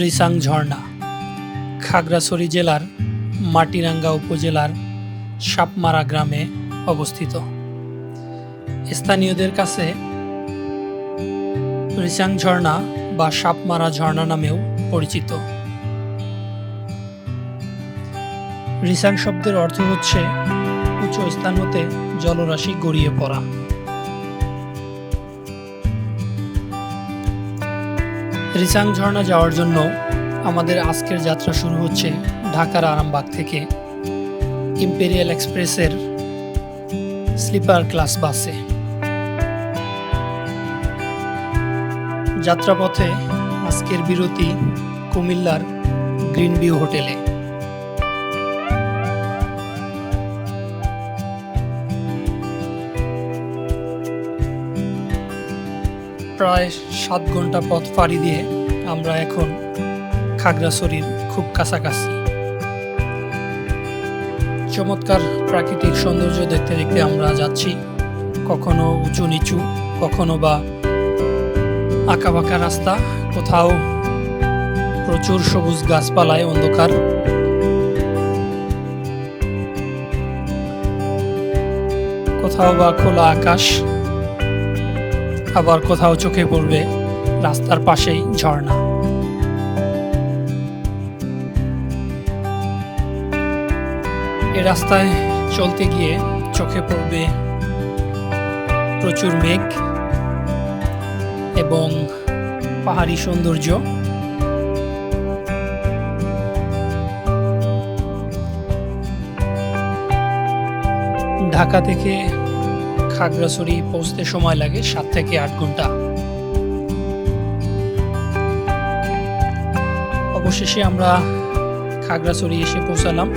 রিসাং ঝর্ণা, খাগড়াছড়ি জেলার মাটিরাঙ্গা উপজেলার সাপমারা গ্রামে অবস্থিত। স্থানীয়দের কাছে রিসাং ঝর্ণা বা সাপমারা ঝর্ণা নামেও পরিচিত। রিসাং শব্দের অর্থ হচ্ছে উচ্চ স্থান হতে জলরাশি গড়িয়ে পড়া। রিসাং ঝর্ণা যাওয়ার জন্য আমাদের আজকের যাত্রা শুরু হচ্ছে ঢাকার আরামবাগ থেকে ইম্পেরিয়াল এক্সপ্রেসের স্লিপার ক্লাস বাসে। যাত্রাপথে আজকের বিরতি কুমিল্লার গ্রিন ভিউ হোটেলে। প্রায় সাত ঘণ্টা পথ পাড়ি দিয়ে আমরা এখন খাগড়াছড়ির খুব কাছাকাছি। চমৎকার প্রাকৃতিক সৌন্দর্য দেখতে দেখতে আমরা যাচ্ছি। কখনো উঁচু নিচু, কখনো বা আঁকাবাঁকা রাস্তা, কোথাও প্রচুর সবুজ গাছপালায় অন্ধকার। কোথাও বা খোলা আকাশ আবার কোথাও চোখে পড়বে রাস্তার পাশেই ঝর্ণা। এ রাস্তায় চলতে গিয়ে চোখে পড়বে প্রচুর মেঘ এবং পাহাড়ি সৌন্দর্য। ঢাকা থেকে খাগড়াছড়ি পৌঁছতে সময় লাগে সাত থেকে আট ঘণ্টা। অবশেষে আমরা খাগড়াছড়ি এসে পৌঁছালাম।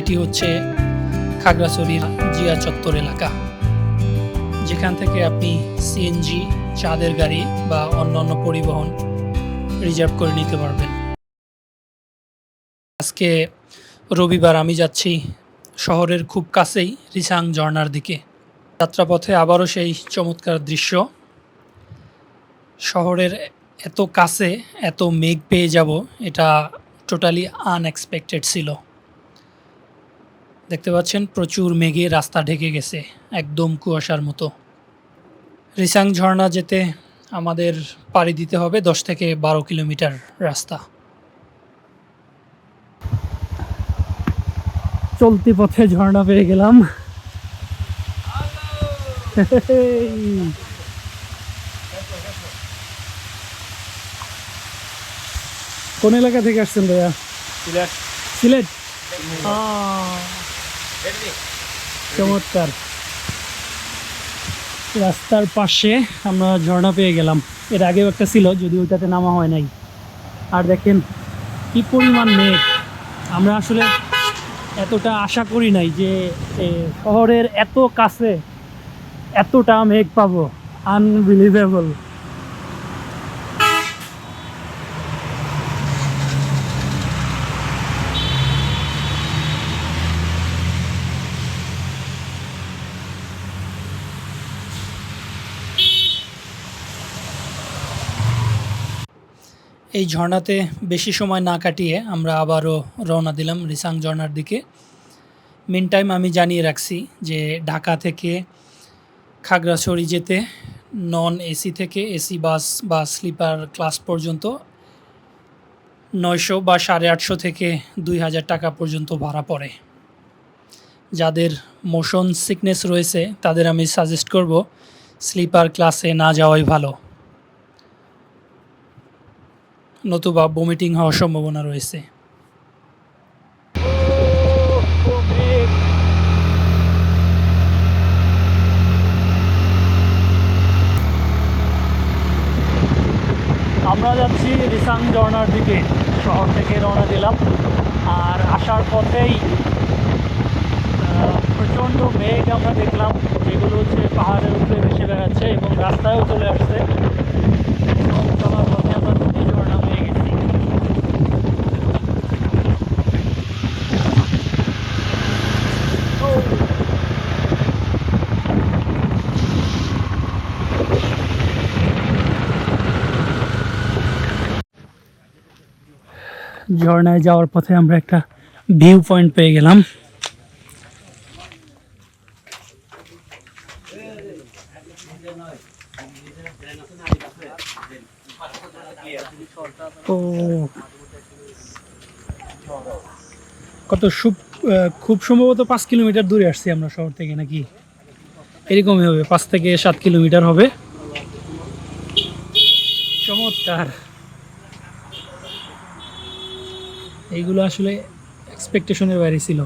এটি হচ্ছে খাগড়াছড়ির জিয়া চত্বর এলাকা। যেখান থেকে আপনি সিএনজি চাঁদের গাড়ি বা অন্যান্য পরিবহন রিজার্ভ করে নিতে পারবেন। আজকে রবিবার আমি যাচ্ছি শহরের খুব কাছেই রিসাং ঝর্ণার দিকে। যাত্রাপথে আবারও সেই চমৎকার দৃশ্য। শহরের এত কাছে এত মেঘ পেয়ে যাব, এটা টোটালি আনএক্সপেক্টেড ছিল। দেখতে পাচ্ছেন, প্রচুর মেঘে রাস্তা ঢেকে গেছে, একদম কুয়াশার মতো। রিসাং ঝর্ণা যেতে আমাদের পাড়ি দিতে হবে দশ থেকে বারো কিলোমিটার রাস্তা। চলতি পথে ঝর্ণা পেয়ে গেলাম। কোন এলাকা থেকে আসছেন ভাইয়া? সিলেট। চমৎকার। রাস্তার পাশে আমরা ঝর্ণা পেয়ে গেলাম। এর আগেও একটা ছিল যদি ওইটাতে নামা হয় নাই। আর দেখেন কি পরিমাণ মেঘ। আমরা আসলে এতটা আশা করি নাই যে শহরের এত কাছে এতটা মেঘ পাবো। আনবিলিভেবল এই ঝর্ণাতে বেশি সময় না কাটিয়ে আমরা আবারও রওনা দিলাম রিসাং ঝর্ণার দিকে। মিন টাইম আমি জানিয়ে রাখছি যে ঢাকা থেকে খাগড়াছড়ি যেতে নন এসি থেকে এসি বাস বা স্লিপার ক্লাস পর্যন্ত নয়শো বা সাড়ে আটশো থেকে দুই হাজার টাকা পর্যন্ত ভাড়া পড়ে। যাদের মোশন সিকনেস রয়েছে, তাদের আমি সাজেস্ট করব স্লিপার ক্লাসে না যাওয়াই ভালো। নতুবা বমিটিং হওয়ার সম্ভাবনা রয়েছে। আমরা যাচ্ছি রিসাং ঝর্ণার দিকে। শহর থেকে রওনা দিলাম। আর আসার পথেই প্রচণ্ড মেঘ আমরা দেখলাম, যেগুলো হচ্ছে পাহাড়ের উপরে ভেসে বেড়াচ্ছে এবং রাস্তায়ও চলে আসছে চলার পথে আমরা দুটি ঝর্ণা পেয়ে গেছি ঝর্ণায় যাওয়ার পথে আমরা একটা ভিউ পয়েন্ট পেয়ে গেলাম। কত আহ, খুব সম্ভবত পাঁচ কিলোমিটার দূরে আসছি আমরা শহর থেকে নাকি? এরকমই হবে পাঁচ থেকে সাত কিলোমিটার হবে। চমৎকার। এইগুলো আসলে এক্সপেকটেশনের বাইরে ছিল।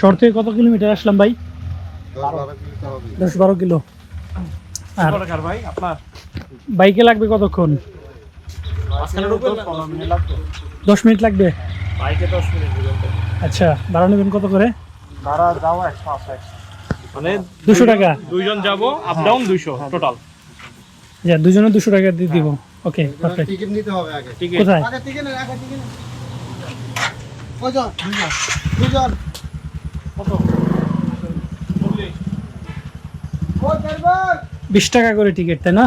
শহর থেকে কত কিলোমিটার আসলাম ভাই? দশ বারো কিলো। আর বাইকে লাগবে কতক্ষণ? দশ মিনিট লাগবে। বাইকে দশ মিনিট আচ্ছা ভাড়া নেবেন কত করে? ভাড়া একশো মানে দুশো টাকা? দুইজন যাব আপ ডাউন দুইশো টোটাল আচ্ছা দুজনে দুশো টাকা দিয়ে দিব। ওকে পারফেক্ট টিকিট নিতে হবে আগে। ঠিক কোথায়? আগে টিকিট আগে টিকিট কয়জন দুজন দুজন কত? বললি ও ড্রাইভার বিশ টাকা করে টিকিট তাই না?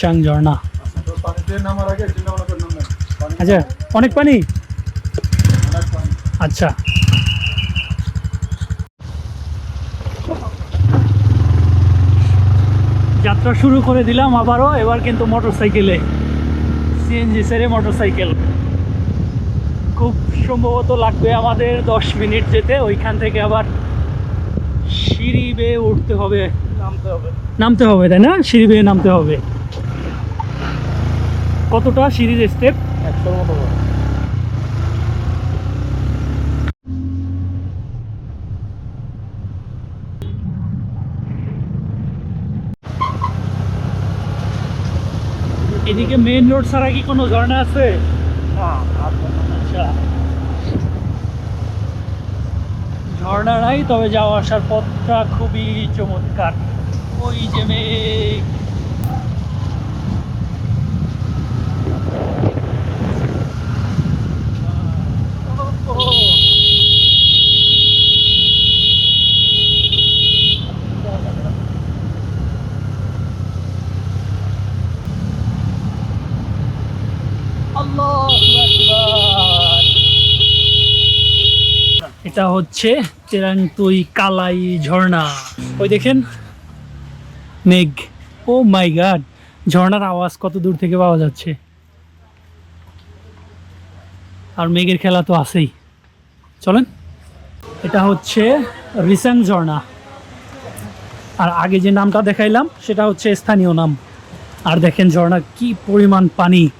সাং ঝর্ণা আচ্ছা অনেক অনেক পানি? আচ্ছা। যাত্রা শুরু করে দিলাম আবারও এবার কিন্তু মোটর সাইকেলে সিএনজি সেরে মোটর সাইকেল খুব সম্ভবত লাগবে আমাদের দশ মিনিট যেতে ওইখান থেকে আবার সিঁড়ি বেয়ে উঠতে হবে। নামতে হবে। নামতে হবে তাই না? সিঁড়ি বেয়ে নামতে হবে। কতটা? সিঁড়ির স্টেপ একশোর মতো হবে। মেইন রোড ছাড়া কি কোনো ঝর্ণা আছে? হ্যাঁ আচ্ছা। ঝর্ণা নাই তবে যাওয়া আসার পথটা খুবই চমৎকার। ওই যে মেঘ। এটা হচ্ছে তেরাংতুই কালাই ঝর্ণা। ওই দেখেন, মেঘ। ও মাই গাড, ঝর্ণার আওয়াজ কত দূর থেকে পাওয়া যাচ্ছে? আর মেঘের খেলা তো আছেই। চলেন, এটা হচ্ছে রিসেন্ট ঝর্ণা। আর আগে যে নামটা দেখাইলাম, সেটা হচ্ছে স্থানীয় নাম। আর দেখেন ঝর্ণা কি পরিমাণ পানি।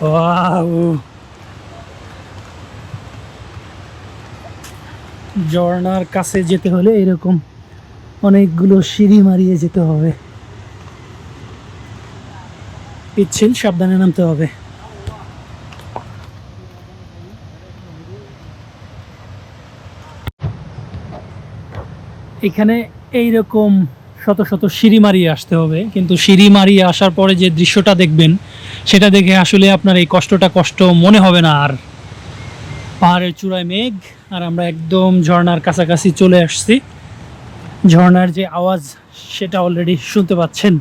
ওয়াও! ঝর্ণার কাছে যেতে হলে এরকম অনেকগুলো সিঁড়ি মারিয়ে যেতে হবে। পিচ্ছিল, সাবধানে নামতে হবে। এখানে এইরকম শত শত সিঁড়ি মারিয়ে আসতে হবে, কিন্তু সিঁড়ি মারিয়ে আসার পরে যে দৃশ্যটা দেখবেন, সেটা দেখে আসলে আপনার এই কষ্টটা কষ্ট মনে হবে না। আর পাহাড়ের চূড়ায় মেঘ আর আমরা একদম ঝর্ণার কাছাকাছি চলে আসছি। ঝর্ণার যে আওয়াজ, সেটা অলরেডি শুনতে পাচ্ছেন।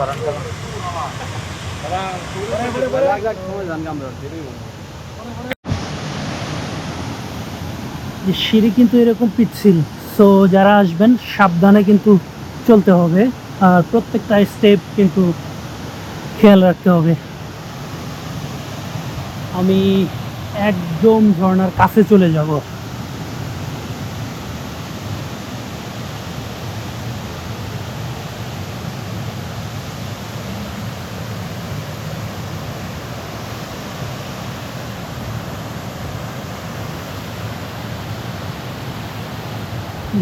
পারেন যে সিঁড়ি কিন্তু এরকম পিচ্ছিল। সো যারা আসবেন, সাবধানে কিন্তু চলতে হবে। আর প্রত্যেকটা স্টেপ কিন্তু খেয়াল রাখতে হবে। আমি একদম ঝর্নার কাছে চলে যাব।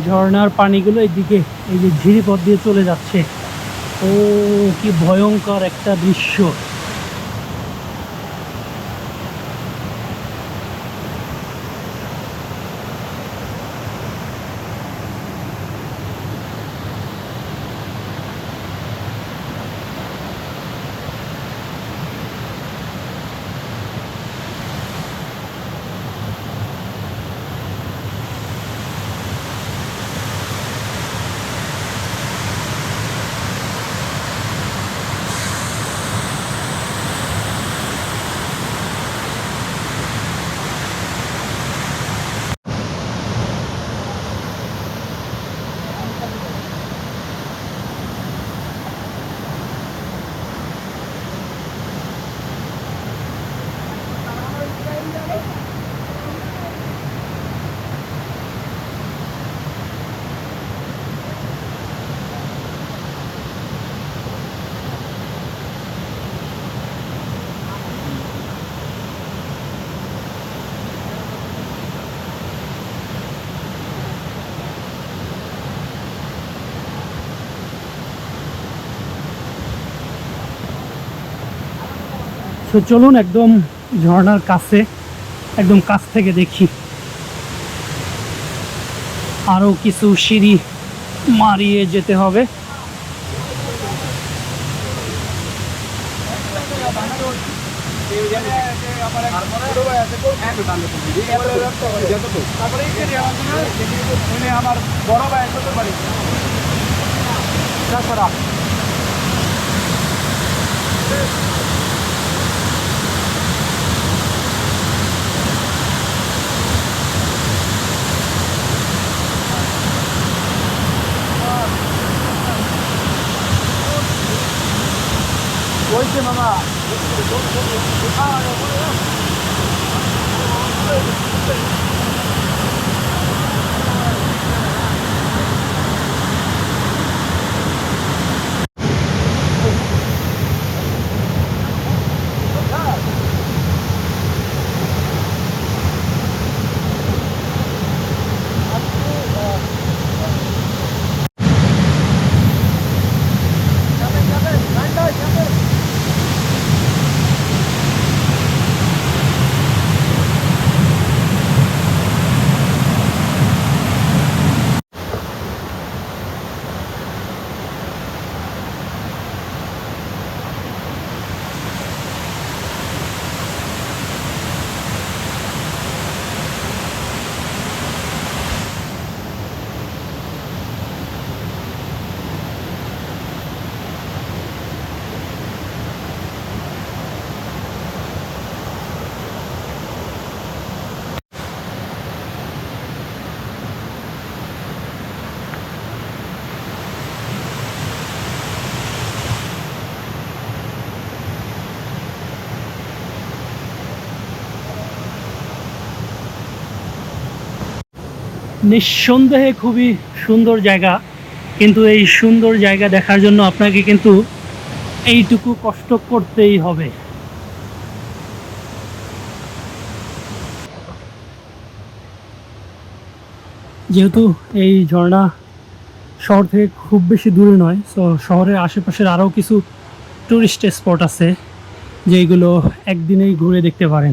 ঝর্ণার পানিগুলো এইদিকে, এই যে ঝিরি পথ দিয়ে চলে যাচ্ছে। ও, কি ভয়ঙ্কর একটা দৃশ্য। তো চলুন একদম ঝর্ণার কাছে, একদম কাছ থেকে দেখি। আরও কিছু সিঁড়ি মারিয়ে যেতে হবে। আমার বড় ভাই ছোট বাড়ি নিঃসন্দেহে খুবই সুন্দর জায়গা। কিন্তু এই সুন্দর জায়গা দেখার জন্য আপনাকে কিন্তু এইটুকু কষ্ট করতেই হবে। যেহেতু এই ঝর্ণা শহর থেকে খুব বেশি দূরে নয় সো শহরের আশেপাশের আরও কিছু টুরিস্ট স্পট আছে, যেগুলো একদিনেই ঘুরে দেখতে পারেন।